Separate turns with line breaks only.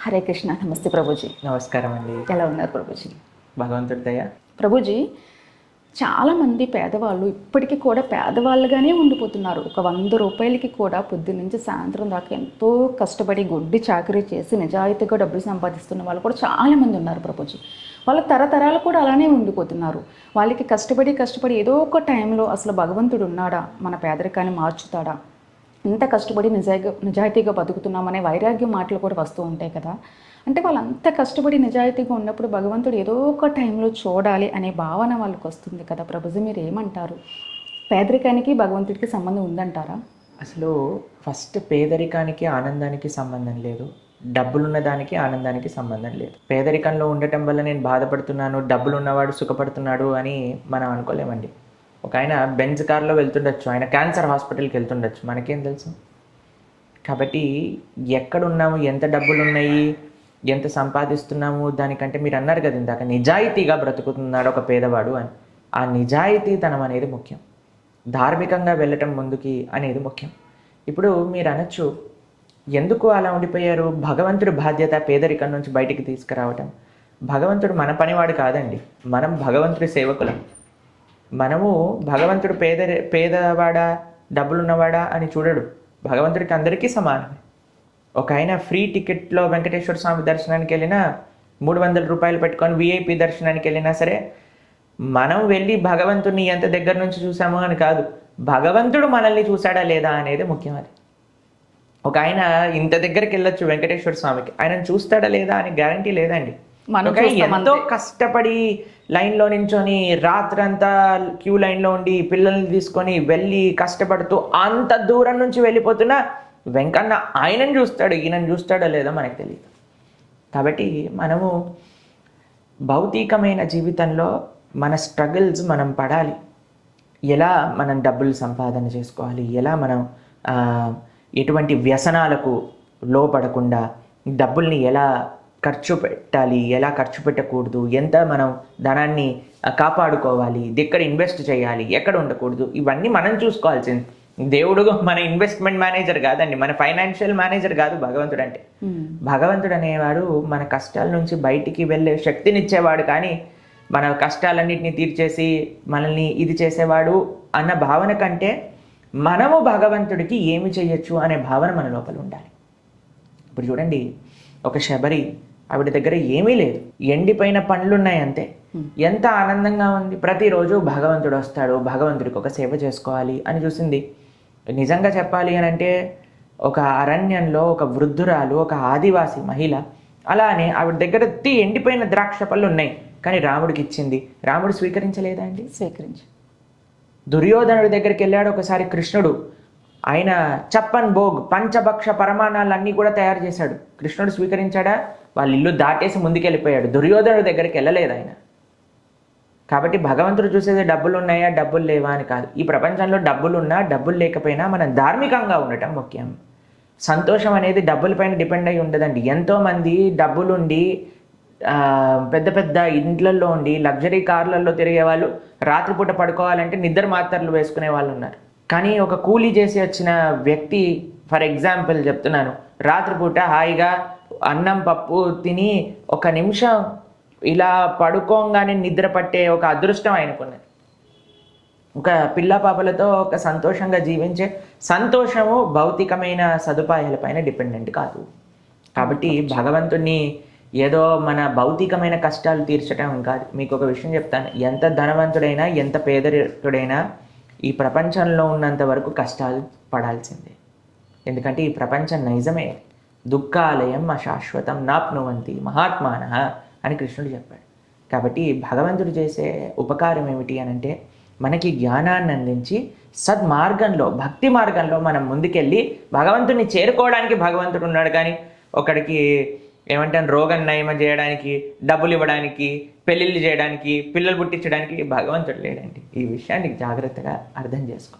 హరే కృష్ణ నమస్తే ప్రభుజీ.
నమస్కారం అండి.
ఎలా ఉన్నారు ప్రభుజీ?
భగవంతుడి దయ.
ప్రభుజీ చాలామంది పేదవాళ్ళు ఇప్పటికీ కూడా పేదవాళ్ళుగానే ఉండిపోతున్నారు. ఒక వంద రూపాయలకి కూడా పొద్దు నుంచి సాయంత్రం దాకా ఎంతో కష్టపడి గొడ్డి చాకరీ చేసి నిజాయితీగా డబ్బులు సంపాదిస్తున్న వాళ్ళు కూడా చాలామంది ఉన్నారు ప్రభుజీ. వాళ్ళ తరతరాలు కూడా అలానే ఉండిపోతున్నారు. వాళ్ళకి కష్టపడి కష్టపడి ఏదో ఒక టైంలో అసలు భగవంతుడు ఉన్నాడా? మన పేదరికాన్ని మార్చుతాడా? ఇంత కష్టపడి నిజాయిగా నిజాయితీగా బతుకుతున్నామనే వైరాగ్యం మాటలు కూడా వస్తూ ఉంటాయి కదా. అంటే వాళ్ళు అంత కష్టపడి నిజాయితీగా ఉన్నప్పుడు భగవంతుడు ఏదో ఒక టైంలో చూడాలి అనే భావన వాళ్ళకి వస్తుంది కదా ప్రభుజీ మీరు ఏమంటారు? పేదరికానికి భగవంతుడికి సంబంధం ఉందంటారా?
అసలు ఫస్ట్ పేదరికానికి ఆనందానికి సంబంధం లేదు. డబ్బులున్న దానికి ఆనందానికి సంబంధం లేదు. పేదరికంలో ఉండటం వల్ల నేను బాధపడుతున్నాను డబ్బులు ఉన్నవాడు సుఖపడుతున్నాడు అని మనం అనుకోలేమండి. ఒక ఆయన బెంజ్ కార్లో వెళ్తుండొచ్చు ఆయన క్యాన్సర్ హాస్పిటల్కి వెళ్తుండొచ్చు. మనకేం తెలుసు? కాబట్టి ఎక్కడున్నాము ఎంత డబ్బులు ఉన్నాయి ఎంత సంపాదిస్తున్నాము దానికంటే మీరు అన్నారు కదా ఇందాక నిజాయితీగా బ్రతుకుతున్నాడు ఒక పేదవాడు అని. ఆ నిజాయితీతనం అనేది ముఖ్యం. ధార్మికంగా వెళ్ళటం ముందుకి అనేది ముఖ్యం. ఇప్పుడు మీరు అనొచ్చు ఎందుకు అలా ఉండిపోయారు? భగవంతుడి బాధ్యత పేదరికం నుంచి బయటికి తీసుకురావటం. భగవంతుడు మన పనివాడు కాదండి. మనం భగవంతుడి సేవకులం. మనము భగవంతుడు పేద పేదవాడా డబ్బులున్నవాడా అని చూడడు. భగవంతుడికి అందరికీ సమానమే. ఒక ఆయన ఫ్రీ టికెట్లో వెంకటేశ్వర స్వామి దర్శనానికి వెళ్ళినా మూడు వందల రూపాయలు పెట్టుకొని విఐపి దర్శనానికి వెళ్ళినా సరే మనం వెళ్ళి భగవంతుడిని ఎంత దగ్గర నుంచి చూసాము అని కాదు. భగవంతుడు మనల్ని చూశాడా లేదా అనేది ముఖ్యం అది ఒక ఆయన ఇంత దగ్గరికి వెళ్ళొచ్చు వెంకటేశ్వర స్వామికి. ఆయనను చూస్తాడా లేదా అని గ్యారంటీ లేదండి.
మనం
ఒక ఆయన
చూస్తాం
ఎంతో కష్టపడి లైన్లో నించొని రాత్రంతా క్యూ లైన్లో ఉండి పిల్లల్ని తీసుకొని వెళ్ళి కష్టపడుతూ అంత దూరం నుంచి వెళ్ళిపోతున్నా వెంకన్న ఆయనను చూస్తాడు ఈయనను చూస్తాడో లేదో మనకు తెలియదు కాబట్టి మనము భౌతికమైన జీవితంలో మన స్ట్రగుల్స్ మనం పడాలి. ఎలా మనం డబ్బులు సంపాదన చేసుకోవాలి ఎలా మనం ఎటువంటి వ్యసనాలకు లోపడకుండా డబ్బుల్ని ఎలా ఖర్చు పెట్టాలి. ఎలా ఖర్చు పెట్టకూడదు? ఎంత మనం ధనాన్ని కాపాడుకోవాలి? ఎక్కడ ఇన్వెస్ట్ చేయాలి? ఎక్కడ ఉండకూడదు? ఇవన్నీ మనం చూసుకోవాల్సింది. దేవుడు మన ఇన్వెస్ట్మెంట్ మేనేజర్ కాదండి. మన ఫైనాన్షియల్ మేనేజర్ కాదు భగవంతుడు అంటే. భగవంతుడు అనేవాడు మన కష్టాల నుంచి బయటికి వెళ్ళే శక్తినిచ్చేవాడు కానీ మన కష్టాలన్నింటినీ తీర్చేసి మనల్ని ఇది చేసేవాడు అన్న భావన కంటే మనము భగవంతుడికి ఏమి చేయొచ్చు అనే భావన మన లోపల ఉండాలి. ఇప్పుడు చూడండి ఒక శబరి ఆవిడ దగ్గర ఏమీ లేదు. ఎండిపోయిన పండ్లు ఉన్నాయి అంతే ఎంత ఆనందంగా ఉంది. ప్రతిరోజు భగవంతుడు వస్తాడు. భగవంతుడికి ఒక సేవ చేసుకోవాలి అని చూసింది. నిజంగా చెప్పాలి అని అంటే ఒక అరణ్యంలో ఒక వృద్ధురాలు ఒక ఆదివాసి మహిళ అలానే ఆవిడ దగ్గర తీ ఎండిపోయిన ద్రాక్ష పళ్ళు ఉన్నాయి కానీ రాముడికి ఇచ్చింది. రాముడు స్వీకరించలేదా అండి?
స్వీకరించి.
దుర్యోధనుడి దగ్గరికి వెళ్ళాడు ఒకసారి కృష్ణుడు. ఆయన చప్పన్ భోగ్ పంచభక్ష పరమాణాలన్నీ కూడా తయారు చేశాడు. కృష్ణుడు స్వీకరించాడా? వాళ్ళ ఇల్లు దాటేసి ముందుకెళ్ళిపోయాడు. దుర్యోధనుడి దగ్గరికి వెళ్ళలేదు ఆయన. కాబట్టి భగవంతుడు చూసేది డబ్బులు ఉన్నాయా డబ్బులు లేవా అని కాదు. ఈ ప్రపంచంలో డబ్బులు ఉన్నా డబ్బులు లేకపోయినా మనం ధార్మికంగా ఉండటం ముఖ్యం. సంతోషం అనేది డబ్బులపైన డిపెండ్ అయి ఉండదండి. ఎంతోమంది డబ్బులుండి పెద్ద పెద్ద ఇండ్లల్లో ఉండి లగ్జరీ కార్లలో తిరిగే వాళ్ళు రాత్రిపూట పడుకోవాలంటే నిద్ర మాత్రలు వేసుకునే వాళ్ళు ఉన్నారు కానీ ఒక కూలీ చేసి వచ్చిన వ్యక్తి ఫర్ ఎగ్జాంపుల్ చెప్తున్నాను రాత్రిపూట హాయిగా అన్నం పప్పు తిని ఒక నిమిషం ఇలా పడుకోగానే నిద్ర పట్టే ఒక అదృష్టం ఆయనకున్నది. ఒక పిల్ల పాపలతో ఒక సంతోషంగా జీవించే సంతోషము భౌతికమైన సదుపాయాలపైన డిపెండెంట్ కాదు. కాబట్టి భగవంతుణ్ణి ఏదో మన భౌతికమైన కష్టాలు తీర్చడం కాదు. మీకు ఒక విషయం చెప్తాను. ఎంత ధనవంతుడైనా ఎంత పేదరికుడైనా ఈ ప్రపంచంలో ఉన్నంత వరకు కష్టాలు పడాల్సిందే. ఎందుకంటే ఈ ప్రపంచం నైజమే. దుఃఖాలయం అశాశ్వతం నాప్నువంతి మహాత్మాన అని కృష్ణుడు చెప్పాడు. కాబట్టి భగవంతుడు చేసే ఉపకారం ఏమిటి అని అంటే మనకి జ్ఞానాన్ని అందించి సద్మార్గంలో భక్తి మార్గంలో మనం ముందుకెళ్ళి భగవంతుడిని చేరుకోవడానికి భగవంతుడు ఉన్నాడు కానీ ఒకడికి ఏమంటాను రోగం నయమ చేయడానికి డబ్బులు ఇవ్వడానికి పెళ్ళిళ్ళు చేయడానికి పిల్లలు పుట్టించడానికి భగవంతుడు లేడండి. ఈ విషయాన్ని జాగ్రత్తగా అర్థం చేసుకో